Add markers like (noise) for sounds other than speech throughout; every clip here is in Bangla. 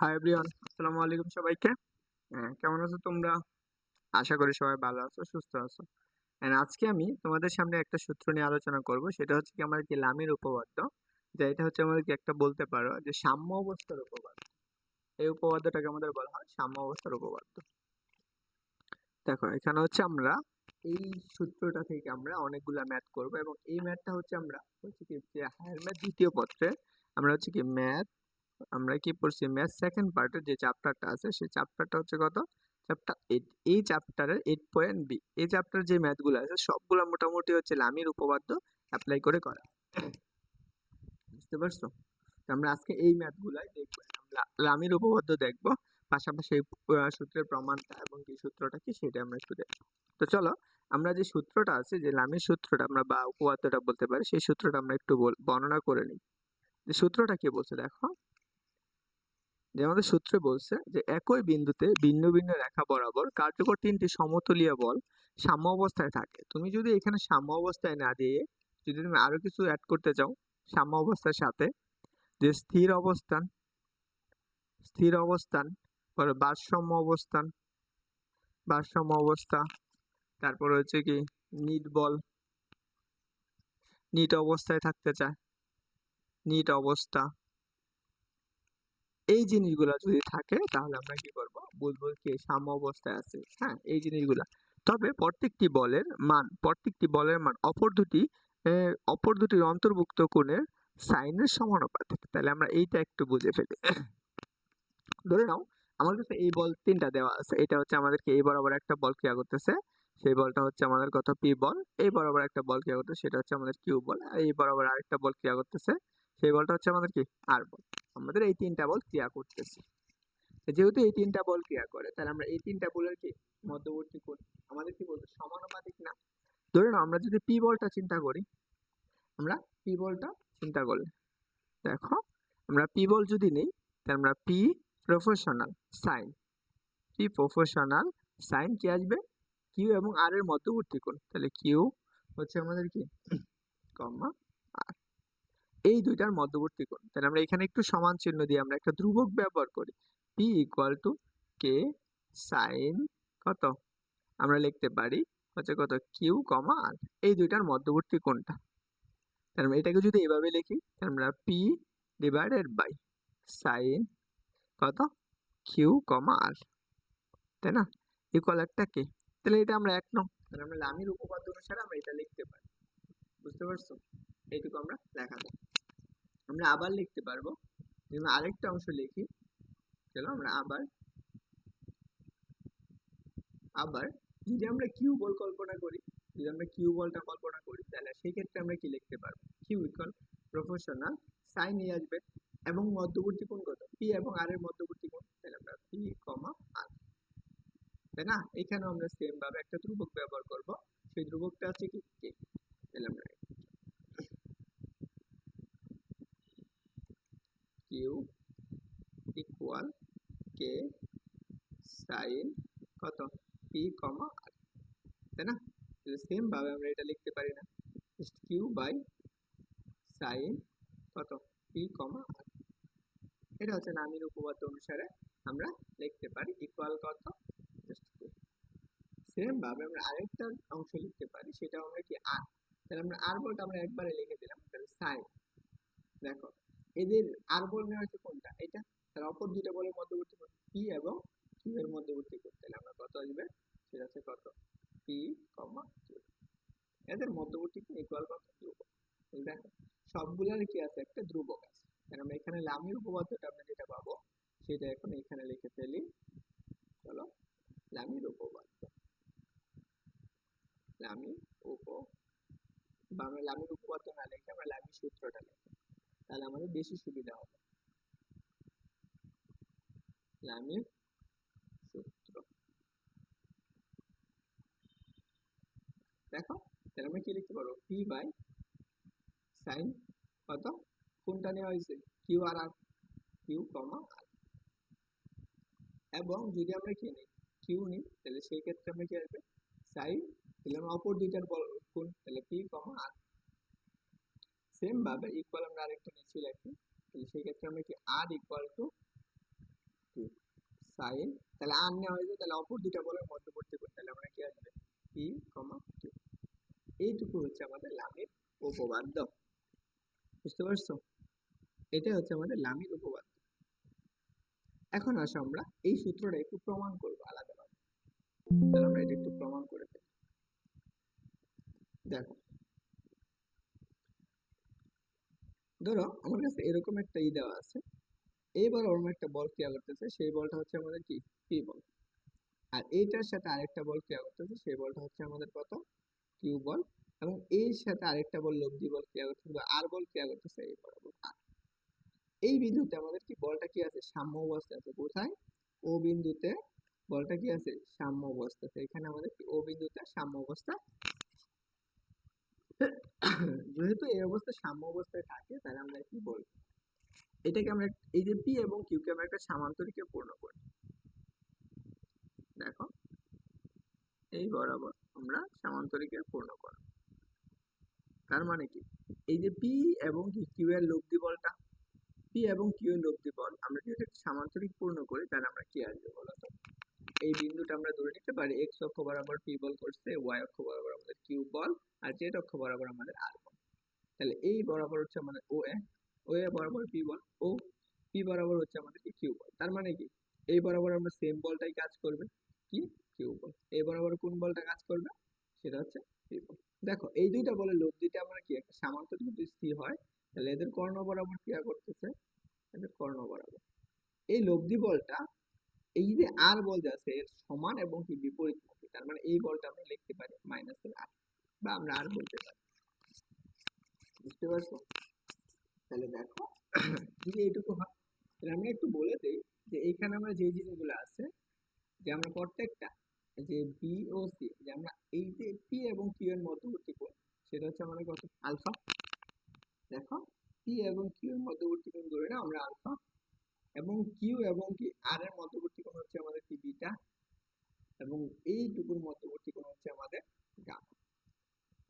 হাই এভরিওয়ান আসসালামু আলাইকুম সবাইকে। হ্যাঁ কেমন আছো তোমরা? আশা করি সবাই ভালো আছো, সুস্থ আছো। এন্ড আজকে আমি তোমাদের সামনে একটা সূত্র নিয়ে আলোচনা করব। সেটা হচ্ছে কি আমার কি লামির উপপাদ্য? যে এটা হচ্ছে আমাদের কি একটা বলতে পারো, যে সাম্য অবস্থার উপপাদ্য। এই উপপাদ্যটাকে আমাদের বলা হয় সাম্য অবস্থার উপপাদ্য। দেখো, এখানে হচ্ছে আমরা এই সূত্রটা থেকে আমরা অনেকগুলা ম্যাথ করব এবং এই ম্যাথটা হচ্ছে আমরা হচ্ছে কি, যে হায়ার ম্যাথ দ্বিতীয় পত্রে আমরা হচ্ছে কি ম্যাথ আমরা কি পড়ছি? ম্যাথ সেকেন্ড পার্টের যে চ্যাপ্টারটা আছে, সেই চ্যাপ্টারটা হচ্ছে কত? চ্যাপ্টার এইট এই চ্যাপ্টারের এইট পয়েন্ট বি এই চ্যাপ্টার যে ম্যাথগুলো আছে, সবগুলো মোটামুটি হচ্ছে লামির উপপাদ্য অ্যাপ্লাই করে করা। বুঝতে পারছ? আমরা আজকে এই ম্যাথগুলাই দেখব লামির উপপাদ্য দেখব, পাশাপাশি সূত্রের প্রমাণটা এবং কি সূত্রটা কি সেটা আমরা একটু দেখব। তো চলো, আমরা যে সূত্রটা আছে, যে লামির সূত্রটা আমরা বা উপপাদ্যটা বলতে পারি, সেই সূত্রটা আমরা একটু বর্ণনা করে নিই। যে সূত্রটা কি বলছে দেখো যে আমাদের সূত্রে বলছে যে, একই বিন্দুতে ভিন্ন ভিন্ন রেখা বরাবর কার্যকর তিনটি সমতলীয় বল সাম্য অবস্থায় থাকে। তুমি যদি এখানে সাম্য অবস্থায় না দিয়ে যদি তুমি আরও কিছু অ্যাড করতে চাও সাম্য অবস্থার সাথে, যে স্থির অবস্থান স্থির অবস্থান, পরে ভারসাম্য অবস্থান, ভারসাম্য অবস্থা, তারপর হচ্ছে কি নিট বল, নিট অবস্থায় থাকতে চায়, নিট অবস্থা। এই জিনিসগুলো যদি থাকে, তাহলে আমরা কি করব? বলব কি সাম্য অবস্থায় আছে। হ্যাঁ এই জিনিসগুলা। তবে প্রত্যেকটি বলের মান, প্রত্যেকটি বলের মান অপর দুটি অপর দুটির অন্তর্ভুক্ত কোণের সাইনের সমানুপাতিক। তাহলে আমরা এইটা একটু বুঝে ফেলি। ধরে নাও, আমার কাছে এই বল তিনটা দেওয়া আছে। এটা হচ্ছে আমাদেরকে এই বরাবর একটা বল ক্রিয়া করতেছে। সেই বলটা হচ্ছে আমাদের কত? পি বল। এই বরাবর একটা বল ক্রিয়া করতেছে। সেটা হচ্ছে আমাদের কিউ বল। এই বরাবর আরেকটা বল ক্রিয়া করতেছে। সেই বলটা হচ্ছে আমাদের কি? আর বল। আমাদের এই তিনটা বল ক্রিয়া করতেছে। যেহেতু এই তিনটা বল ক্রিয়া করে, তাহলে আমরা এই তিনটা বলের কি মধ্যবর্তী কোণ, আমাদের কি বলতে, সমানুপাতিক না? ধরে নাও, আমরা যদি পি বলটা চিন্তা করি, আমরা পি বলটা চিন্তা করলে, দেখো, আমরা পি বল যদি নেই, তাহলে আমরা P professional sine, P professional sine কি আসবে? কিউ এবং আর এর মধ্যবর্তী কোণ, তাহলে কিউ হচ্ছে আমাদের কি? (clears throat) কমা আর এই দুইটার মধ্যবর্তী কোণ। তাহলে আমরা এখানে একটু সমান চিহ্ন দিয়ে আমরা একটা ধ্রুবক ব্যবহার করি। P equal to K sine কত? আমরা লিখতে পারি হচ্ছে কত? কিউ কমা আর এই দুইটার মধ্যবর্তী কোণটা। তাহলে আমরা এটাকে যদি এভাবে লিখি, তাহলে আমরা পি ডিভাইডেড বাই সাইন কত? কিউ কমা আর তাই না? ইকুয়াল একটা কে তাহলে এটা আমরা এক নং। তাহলে আমরা লামির উপপাদ্য অনুসারে আমরা এটা লিখতে পারি। বুঝতে পারছ? এইটুকু আমরা যায় আমরা আবার লিখতে পারব। আমরা আরেকটা অংশ লিখি। চলো আমরা আবার আবার যদি আমরা কিউ বল কল্পনা করি, যদি আমরা কিউ বলটা কল্পনা করি, তাহলে সেই ক্ষেত্রে আমরা কি লিখতে পারব? কিউ ইকুয়াল প্রফেশনাল সাইন এ আসবে। এবং মধ্যবর্তী কোণ কত? পি এবং আর এর মধ্যবর্তী কোণ। তাহলে আমরা পি কমা আর তাই না? এখানেও আমরা সেম ভাবে একটা ধ্রুবক ব্যবহার করব। সেই ধ্রুবকটা আছে কি? কে তাহলে আমরা কিউ ইকুয়াল কে সাইন কত? পি কমা আর, তাই না? সেম ভাবে আমরা এটা লিখতে পারি না। জাস্ট কিউ বাই সাইন কত? P comma R. এটা হচ্ছে নামের উপপাদ্য অনুসারে আমরা লিখতে পারি ইকুয়াল কত? Just Q. সেম ভাবে আমরা আরেকটা অংশ লিখতে পারি সেটা আমরা কি আর? তাহলে আমরা আর বলটা আমরা একবারে লিখে দিলাম, তাহলে সাইন। দেখো এদের আর বল নেওয়া হয়েছে কোনটা? এটা? তাহলে অপর দুইটা বলের মধ্যবর্তী কোণ পি এবং কিউ এর মধ্যবর্তী কোণ তাহলে আমরা কত আসবে? সেটা হচ্ছে কত? পি কমা কিউ এদের মধ্যবর্তী কোণ ইকুয়াল কত? তাহলে দেখো সবগুলোর কি আছে? একটা ধ্রুবক আছে। তাহলে আমরা এখানে লামির উপপাদ্যটা আমরা যেটা পাবো, সেটা এখন এখানে লিখে ফেলি। চলো, লামির উপপাদ্য। লামির উপ বা আমরা লামির উপপাদ্য না লিখে আমরা লামির সূত্রটা লিখি। তাহলে আমাদের বেশি সুবিধা হবে। সূত্র। দেখো, তাহলে আমরা কি লিখতে পারব? পি বাই সাইন কত? কোনটা নেওয়া হয়েছে? কিউ আর আর কিউ কমা আর এবং যদি আমরা কি নিই কিউ নিই, তাহলে সেই ক্ষেত্রে আমরা কি আসবে? সাইন তাহলে আমরা অপর দুইটার বল কোন তাহলে পি কমা আর সেম ভাবে ইকুয়াল আমরা আরেকটা নিচে লিখি তাহলে সেই ক্ষেত্রে আমরা কি আর ইকুয়াল টু সাইন তাহলে আর নেওয়া হয়েছে, তাহলে অপর দুটা বলের মধ্যবর্তী কোণ তাহলে আমরা কি আসবে? পি কমা কিউ এইটুকু হচ্ছে আমাদের লামির উপপাদ্য। বুঝতে পারছ? এটাই হচ্ছে আমাদের লামির উপপাদ্য। এখন আসো আমরা এই সূত্রটা একটু প্রমাণ করব আলাদাভাবে। তাহলে আমরা এটা একটু প্রমাণ করে ফেলি। দেখো ধরো, আমার কাছে এরকম একটা ই দেওয়া আছে। এইবার ওরকম একটা বল ক্রিয়া করতেছে, সেই বলটা হচ্ছে আমাদের কি? পি বল। আর এইটার সাথে আরেকটা বল ক্রিয়া করতেছে, সেই বলটা হচ্ছে আমাদের কত? কিউ বল। এবং এর সাথে আরেকটা বল লব্ধি বল ক্রিয়া করতেছে বা আর বল ক্রিয়া করতেছে এই বরাবর আর। এই বিন্দুতে আমাদের কি, বলটা কি আছে? সাম্য অবস্থা আছে। কোথায়? ও বিন্দুতে বলটা কি আছে? সাম্য অবস্থাতে এখানে আমাদের কি? ও বিন্দুতে সাম্য অবস্থা যেহেতু এই অবস্থা সাম্য অবস্থায় থাকে, তাহলে আমরা কি বলব? এটাকে আমরা এই যে পি এবং কিউকে আমরা একটা সামান্তরিকে পূর্ণ করি দেখো, এই বরাবর আমরা সামান্তরিকে পূর্ণ করব। তার মানে কি? এই যে পি এবং কিউ এর লব্ধি বলটা পি এবং কিউ এর লব্ধি বল, আমরা যদি সামান্তরিক পূর্ণ করি, তাহলে আমরা কি আসবে বলো তো এই বিন্দুটা আমরা ধরে নিতে পারি এক্স অক্ষ বরাবর পি বল করছে ওয়াই অক্ষ বরাবর আমাদের কিউ বল আর জেড অক্ষ বরাবর আমাদের আর বল। তাহলে এই বরাবর হচ্ছে আমাদের ও এ ও এ বরাবর পি বল ও পি বরাবর হচ্ছে আমাদের কি কিউ বল। তার মানে কি? এই বরাবর আমরা সেম বলটাই কাজ করবে কি? কিউ বল। এই বরাবর কোন বলটা কাজ করবে? সেটা হচ্ছে পি বল। দেখো, এই দুইটা বলে লব্ধিটা আমরা কি একটা সামান্তরিক যদি সি হয়, তাহলে এদের কর্ণ বরাবর ক্রিয়া করতেছে, এদের কর্ণ বরাবর। এই লব্ধি বলটা এই যে আর বল যে আছে, এর সমান এবং কি বিপরীতমুখী তার মানে এই বলটা আমরা লিখতে পারি মাইনাসের আর বা আমরা আর বলতে পারি। বুঝতে পারছ? তাহলে দেখো, (clears throat) যদি এইটুকু হয়, তাহলে আমরা একটু বলে দিই যে এইখানে আমরা যে জিনিসগুলো আছে, যে আমরা প্রত্যেকটা যে বি ও সি যে আমরা এই যে পি এবং কিউ এর মধ্যবর্তী কোণ, সেটা হচ্ছে আমাদের কত? আলফা। দেখো পি এবং কিউ এর মধ্যবর্তী কোণ ধরে না আমরা আলফা এবং কিউ এবং কি আর এর মধ্যবর্তী কোণ হচ্ছে আমাদের কি বিটা এবং এইটুকুর মধ্যবর্তী কোণ হচ্ছে আমাদের গামা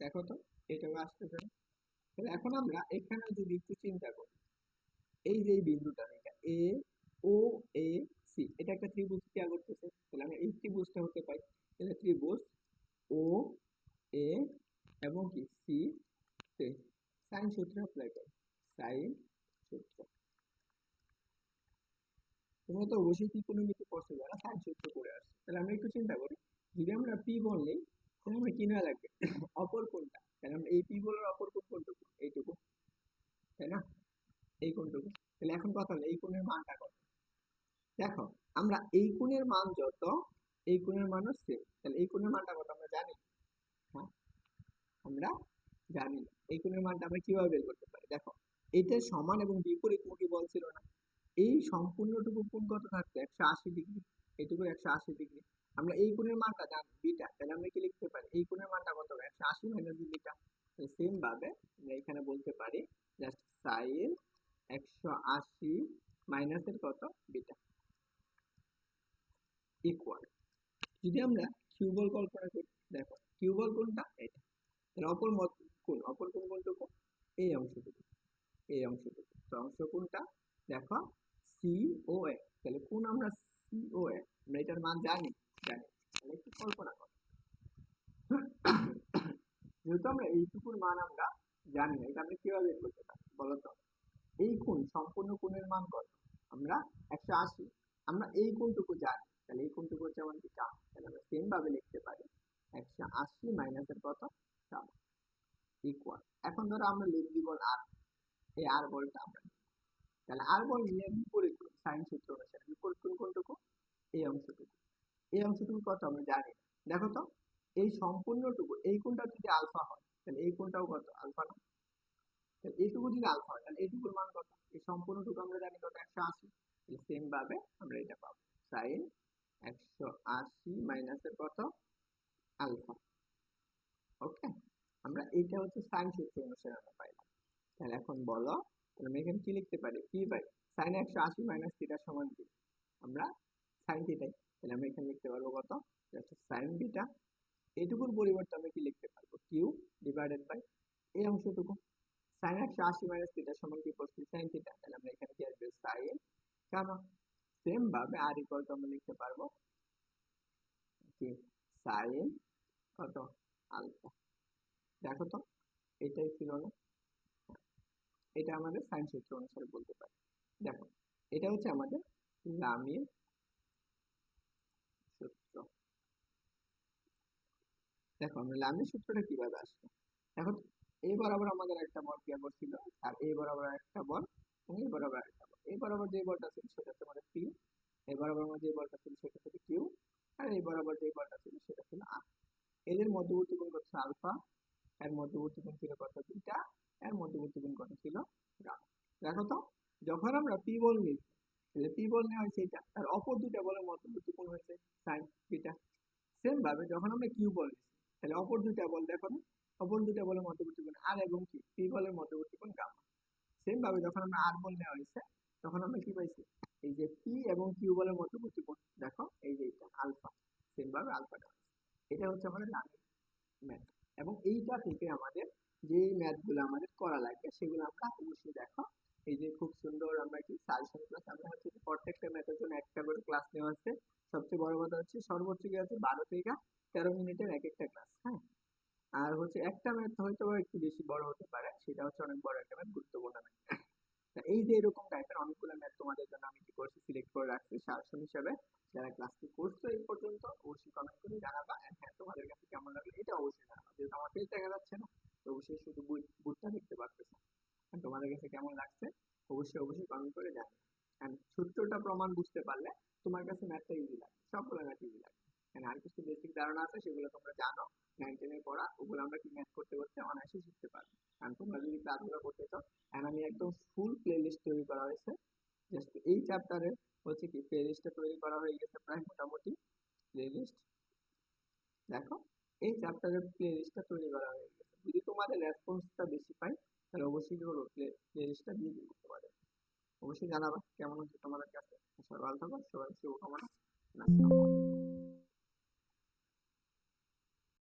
দেখো তো, এটাও আসতেছে না। তাহলে এখন আমরা এখানে যদি একটু চিন্তা করি, এই যে এই বিন্দুটা এটা এ ও এ সি এটা একটা ত্রিভুজ ক্রিয়া করতেছে? তাহলে আমরা এই ত্রিভুজটা হতে পাই তাহলে ত্রিভুজ ও এ এবং কি? সি সাইন সূত্র অ্যাপ্লাই করি। সাইন সূত্র। তোমরা তো অবশ্যই ত্রিকোণমিতি পড়ছো যারা সাইন সূত্র করে আসছে, তাহলে আমরা একটু চিন্তা করি, যদি আমরা পি বললে তাহলে আমরা কি না লাগবে? (coughs) অপর কোণটা তাহলে আমরা এই পি বলার অপর কোণ কোনটুকু এইটুকু, তাই না? এই কোণটুকু তাহলে এখন কথা হলো এই কোণের মানটা কত? দেখো, আমরা এই কোণের মান যত, এই কোণের মানও সেম তাহলে এই কোণের মানটা কত আমরা জানি? হ্যাঁ আমরা জানি এই কোণের মানটা আমরা কীভাবে বের করতে পারি? দেখো, এটা সমান এবং বিপরীতমুখী বল ছিল না। এই সম্পূর্ণটুকু কোণ কত থাকতো একশো আশি ডিগ্রি এইটুকু একশো আশি ডিগ্রি আমরা এই কোণের মানটা জানি, বিটা, তাহলে আমরা কি লিখতে পারি। এই কোণের মানটা কত হবে? একশো আশি মাইনাস বিটা। সেম ভাবে আমরা এখানে বলতে পারি জাস্ট সাইন একশো আশি মাইনাসের কত? বিটা। ইকুয়াল যদি আমরা কিউবল কল্পনা করি, দেখো কিউবল কোনটা এটা তাহলে অপর মত কোন অপর কোন কোনটুকু এই অংশটুকু। এই অংশটুকু। তো অংশ কোনটা দেখো সি ও এ তাহলে কোন আমরা সি ও এ আমরা এটার মান জানি। জানি তাহলে একটু কল্পনা করো। যেহেতু আমরা এইটুকুর মান আমরা জানি না, এটা আমরা কীভাবে করতে পারি, বলো তো? এই কোণ, সম্পূর্ণ কোণের মান কত? আমরা একশো আশি। আমরা এই কোণটুকু জানি, তাহলে এই কোণটুকু হচ্ছে কি কাম তাহলে আমরা সেম ভাবে লিখতে পারি, একশো আশি মাইনাসের কত? ইকুয়াল এখন ধরো আমরা লিখব বল আর, এই আর বলটা আমরা। তাহলে আর বল নিলে বিপরীত সাইন সূত্র অনুসারে বিপরীত কোণ কোনটুকু? এই অংশটুকু। এই অংশটুকু কত আমরা জানি দেখো তো, এই সম্পূর্ণটুকু, এই কোণটা যদি আলফা হয়, তাহলে এই কোণটাও কত? আলফা না? তাহলে এইটুকু যদি আলফা হয়, তাহলে এইটুকুর মান কত? এই সম্পূর্ণটুকু আমরা জানি কত? একশো আশি। সেম ভাবে আমরা এটা পাবো। সাইন একশো আশি মাইনাসের কত? আলফা। ওকে আমরা এটা হচ্ছে সাইন সূত্র অনুসারে আমরা পাইলাম। তাহলে এখন বলো আমরা এখানে কি লিখতে পারি? কি বাই সাইন একশো আশি মাইনাস থিটা সমান কি আমরা সাইন থিটাই তাহলে আমরা এখানে লিখতে পারব কত? সাইন বিটা এইটুকুর পরিবর্তে আমরা কি লিখতে পারব? কিউ ডিভাইডেড বাই এই অংশটুকু। সাইন একশো আশি মাইনাস থিটা সমান কি করছি? সাইন থিটা তাহলে আমরা এখানে কি আসবে? সাইন গামা সেম ভাবে আর ইকুয়াল টু আমরা লিখতে পারব কি? সাইন কত? আলফা দেখো তো, এটাই ছিল না এটা আমাদের সাইন সূত্র অনুসারে বলতে পারি। দেখো, এটা হচ্ছে আমাদের লামির সূত্র। দেখো, আমরা লামির সূত্রটা কীভাবে আসবে দেখো এই বরাবর আমাদের একটা বল কি করছিল, আর এই বরাবর একটা বল, এবং এই বরাবর একটা বল। এই বরাবর যে বলটা ছিল সেটা হচ্ছে আমাদের পি এই বরাবর আমাদের যে বলটা ছিল সেটা হচ্ছে কিউ আর এই বরাবর যে বলটা ছিল সেটা ছিল আর এদের মধ্যবর্তী কোণ কত? আলফা। এর মধ্যবর্তী কোণ ছিল কত? বিটা। এর মধ্যবর্তী কোণ কত ছিল গামা দেখো তো, যখন আমরা পি বল নিই, তাহলে পি বল নেওয়া হয়েছে এটা আর অপর দুটা বলের মধ্যবর্তী কোণ হয়েছে সাইন এটা সেম ভাবে যখন আমরা কিউ বল তাহলে অপর দুটা বল দেখো না, অপর দুটা বলের মধ্যবর্তী কোণ আর এবং কি পি বলের মধ্যবর্তী কোণ গামা। সেম ভাবে যখন আমরা আর বল নেওয়া হয়েছে, তখন আমরা কি পাইছি এই যে পি এবং কিউ বলের মধ্যবর্তী কোণ দেখো এই যে এটা আলফা সেম ভাবে আলফাটা হয়েছে এটা হচ্ছে আমাদের লামির ম্যাথ এবং এইটা থেকে আমাদের যে ম্যাথগুলো আমাদের করা লাগবে সেগুলো আমরা অবশ্যই দেখো। এই যে খুব সুন্দর আমরা কি সাজেশন ক্লাস আমরা হচ্ছে প্রত্যেকটা ম্যাথের জন্য একটা করে ক্লাস নেওয়া আছে। সবচেয়ে বড় কথা হচ্ছে সর্বোচ্চ কি আছে? বারো থেকে তেরো মিনিটের এক একটা ক্লাস হ্যাঁ? আর হচ্ছে একটা ম্যাথ হয়তো একটু বেশি বড় হতে পারে, সেটা হচ্ছে অনেক বড় একটা ম্যাথ গুরুত্বপূর্ণ ম্যাথ এই যে এরকম টাইপের অনেকগুলো ম্যাথ তোমাদের জন্য আমি কি করছি সিলেক্ট করে রাখছি সাজেশন হিসেবে। যারা ক্লাসটি করছ এই পর্যন্ত অবশ্যই কমেন্ট করে জানাবা আর হ্যাঁ তোমাদের কাছে কেমন লাগল এটা অবশ্যই জানাবা যেহেতু আমার পেজ দেখা যাচ্ছে না তো অবশ্যই শুধু বুটটা দেখতে পারতেছে আর তোমাদের কাছে কেমন লাগছে অবশ্যই অবশ্যই কমেন্ট করে জানাবে আর প্রমাণ বুঝতে পারলে তোমার কাছে ম্যাথটা ইজি লাগবে সবগুলো ম্যাথ ইজি লাগবে এখানে আর কিছু বেসিক ধারণা আছে, সেগুলো তোমরা জানো। নাইন টেনের পড়া, ওগুলো আমরা কি ম্যাথ করতে করতে অনায়াসে শিখতে পারব। আর তোমরা যদি ক্লাসগুলো করতে চাও এখন আমি একদম ফুল প্লে লিস্ট তৈরি করা হয়েছে। জাস্ট এই চ্যাপ্টারে হচ্ছে কি প্লে লিস্টটা তৈরি করা হয়ে গেছে প্রায় মোটামুটি। প্লে লিস্ট দেখো, এই চ্যাপ্টারের প্লে লিস্টটা তৈরি করা হয়ে গেছে। যদি তোমাদের রেসপন্সটা বেশি পাই, তাহলে অবশ্যই প্লে লিস্টটা দিয়ে দিব তোমাদের। অবশ্যই জানাবা। কেমন হচ্ছে তোমাদের কাছে? সবাই ভালো থাকো সবাই শুভকামনা।